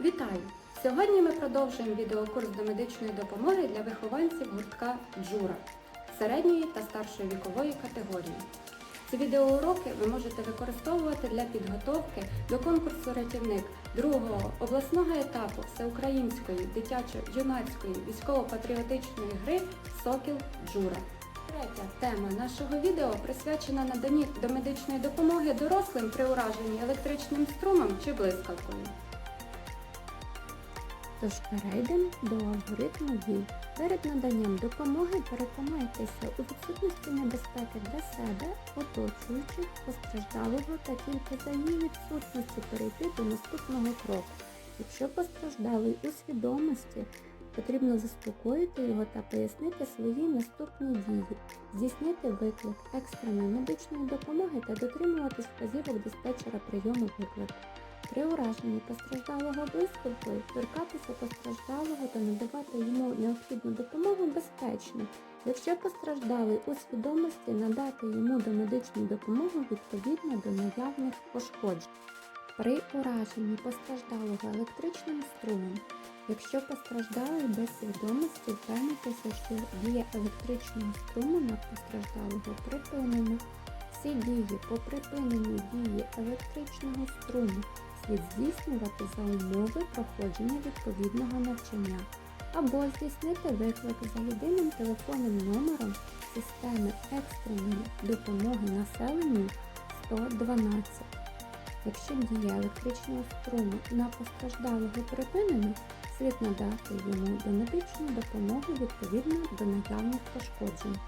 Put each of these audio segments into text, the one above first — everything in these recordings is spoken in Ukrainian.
Вітаю! Сьогодні ми продовжуємо відеокурс до медичної допомоги для вихованців гуртка Джура середньої та старшої вікової категорії. Ці відеоуроки ви можете використовувати для підготовки до конкурсу рятівник другого обласного етапу всеукраїнської дитячо-юнацької військово-патріотичної гри Сокіл Джура. Третя тема нашого відео присвячена наданні домедичної допомоги дорослим при ураженні електричним струмом чи блискавкою. Тож перейдемо до алгоритму дій. Перед наданням допомоги переконайтеся у відсутності небезпеки для себе, оточуючих, постраждалого та тільки за її відсутності перейти до наступного кроку. Якщо постраждалий у свідомості, потрібно заспокоїти його та пояснити свої наступні дії, здійснити виклик екстреної медичної допомоги та дотримуватись вказівок диспетчера прийому виклику. При ураженні постраждалого блискавкою торкатися постраждалого та надавати йому необхідну допомогу безпечно. Якщо постраждалий у свідомості, надати йому домедичну допомогу відповідно до наявних пошкоджень. При ураженні постраждалого електричним струмом, якщо постраждалий без свідомості, впевнитися, що дія електричного струму на постраждалого припинена. Всі дії по припиненню дії електричного струму слід здійснювати за умови проходження відповідного навчання або здійснити виклик за єдиним телефонним номером системи екстреної допомоги населенню 112. Якщо дія електричного струму на постраждалого припинена, слід надати йому домедичну допомогу відповідно до наявних пошкоджень.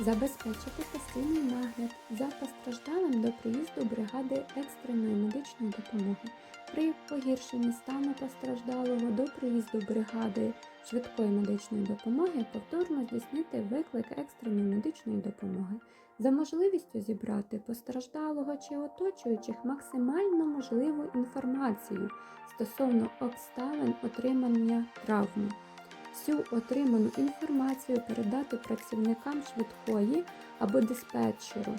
Забезпечити постійний нагляд за постраждалим до приїзду бригади екстреної медичної допомоги. При погіршенні стану постраждалого до приїзду бригади швидкої медичної допомоги повторно здійснити виклик екстреної медичної допомоги. За можливістю зібрати постраждалого чи оточуючих максимально можливу інформацію стосовно обставин отримання травми всю отриману інформацію передати працівникам швидкої або диспетчеру